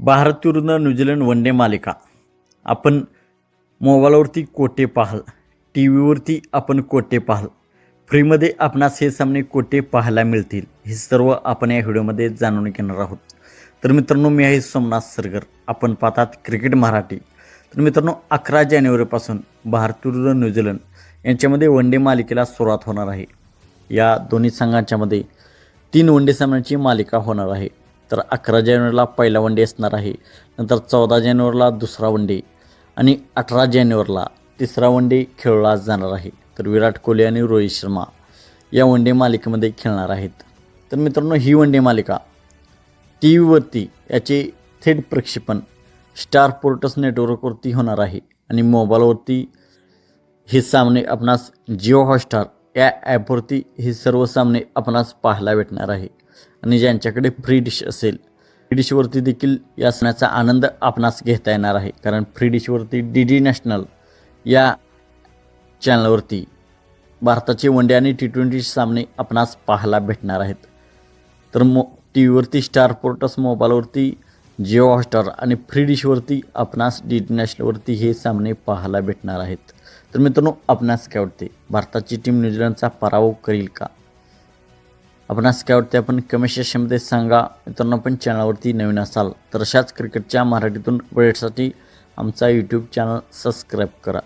भारत विरुद्ध New Zealand one day मालिका. आपण मोबाईलवरती कोटे पाहाल टी व्हीवरती आपण कोटे पाहाल. फ्रीमध्ये आपणास हे सामने कोटे पाहायला मिळतील. हे सर्व आपण या व्हिडिओमध्ये जाणून घेणार आहोत. तर मित्रांनो मी आहे सोमनाथ सरगर. आपण पाहतात क्रिकेट मराठी. तर मित्रांनो अकरा जानेवारीपासून भारत विरुद्ध न्यूझीलंड यांच्यामध्ये वन डे मालिकेला सुरुवात होणार आहे. या दोन्ही संघांच्यामध्ये तीन वन डे सामन्यांची मालिका होणार आहे. तर अकरा जानेवारीला पहिला वन डे असणार आहे. नंतर चौदा जानेवारीला दुसरा वन डे आणि अठरा जानेवारीला तिसरा वन डे खेळला जाणार आहे. तर विराट कोहली आणि रोहित शर्मा या वन डे मालिकेमध्ये खेळणार आहेत. तर मित्रांनो ही वन डे मालिका टी व्हीवरती याचे थेट प्रक्षेपण स्टार पोर्टस नेटवर्कवरती होणार आहे आणि मोबाईलवरती हे सामने आपणास जिओ हॉटस्टार या ॲपवरती हे सर्व सामने आपणास पाहायला भेटणार आहे. आणि ज्यांच्याकडे फ्री डिश असेल फ्री डिशवरती देखील या सणाचा आनंद आपणास घेता येणार आहे. कारण फ्री डिशवरती डी डी नॅशनल या चॅनलवरती भारताचे वन डे आणि टी ट्वेंटी सामने आपणास पाहायला भेटणार आहेत. तर मो टी व्हीवरती स्टार पोर्टस मोबाईलवरती जिओ हॉटस्टार आणि फ्री डिशवरती आपणास डी डी नॅशनलवरती हे सामने पाहायला भेटणार आहेत. तर मित्रांनो आपणास काय वाटते? भारताची टीम न्यूझीलंडचा पराभव करील का? आपणास काय वाटते? आपण कमेंट सेक्शनमध्ये सांगा. मित्रांनो आपण चॅनलवरती नवीन असाल तर अशाच क्रिकेटच्या मराठीतून वेळेसाठी आमचा यूट्यूब चॅनल सबस्क्राईब करा.